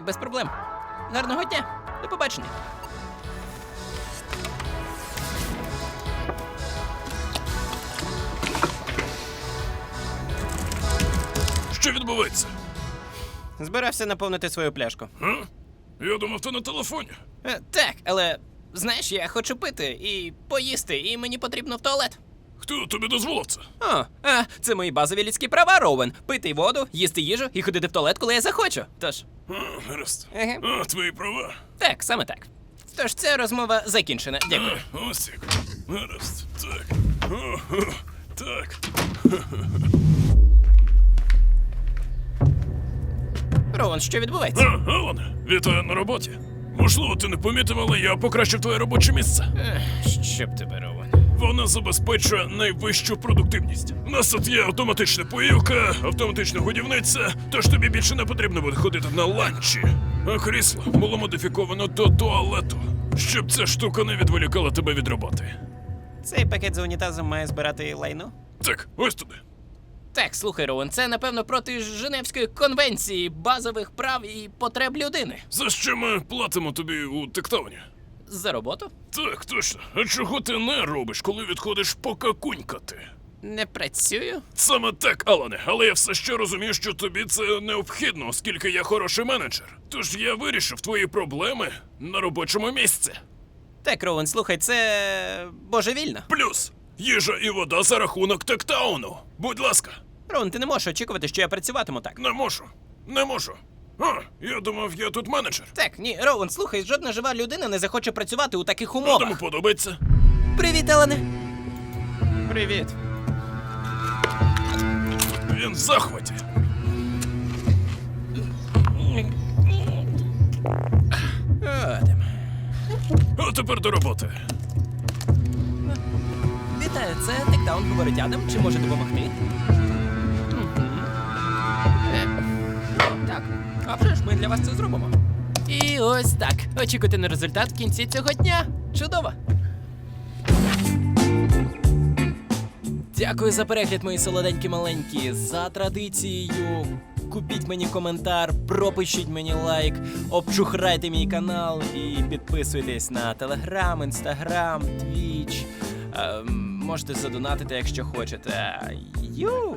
Так, без проблем. Гарного дня. До побачення. Що відбувається? Збирався наповнити свою пляшку. А? Я думав, ти на телефоні. Е, так, але знаєш, я хочу пити і поїсти, і мені потрібно в туалет. Хто тобі дозволив це? О, а, це мої базові людські права, Роуен. Пити воду, їсти їжу і ходити в туалет, коли я захочу. Тож, А, гаразд. Еге. А, твої права. так, саме так. Тож ця розмова закінчена. Дякую. А, ось як. Гаразд. Так. О, о, так. Роуен, що відбувається? А, Алан, вітаю на роботі. Можливо, ти не помітив, але я покращив твоє робоче місце. Щоб тебе, Роуен. Вона забезпечує найвищу продуктивність. У нас тут є автоматична поївка, автоматична годівниця, тож тобі більше не потрібно буде ходити на ланчі. А крісло було модифіковано до туалету, щоб ця штука не відволікала тебе від роботи. Цей пакет з унітазом має збирати лайно? Так, ось туди. Так, слухай, Роуен, це напевно проти Женевської конвенції базових прав і потреб людини. За що ми платимо тобі у тектауні? За роботу? Так, точно. А чого ти не робиш, коли відходиш покакунькати? Не працюю? Саме так, Алане, але я все ще розумію, що тобі це необхідно, оскільки я хороший менеджер. Тож я вирішив твої проблеми на робочому місці. Так, Роуен, слухай, це божевільно. Плюс їжа і вода за рахунок тектауну. Будь ласка, Роуен, ти не можеш очікувати, що я працюватиму так. не можу. Не можу. А, я думав, я тут менеджер. Так, ні, Роуен, слухай, жодна жива людина не захоче працювати у таких Тому умовах. подобається. Привіт, Елене. Привіт. Він в захваті. Адам. А тепер до роботи. Вітаю, це Текдаун говорить Адам. Чи може допомогти? Для вас це зробимо. І ось так. Очікуйте на результат в кінці цього дня. Чудово. Дякую за перегляд, мої солоденькі маленькі. За традицією. Купіть мені коментар, пропишіть мені лайк, обчухрайте мій канал і підписуйтесь на Телеграм, Інстаграм, Твіч. Можете задонатити, якщо хочете. Ю!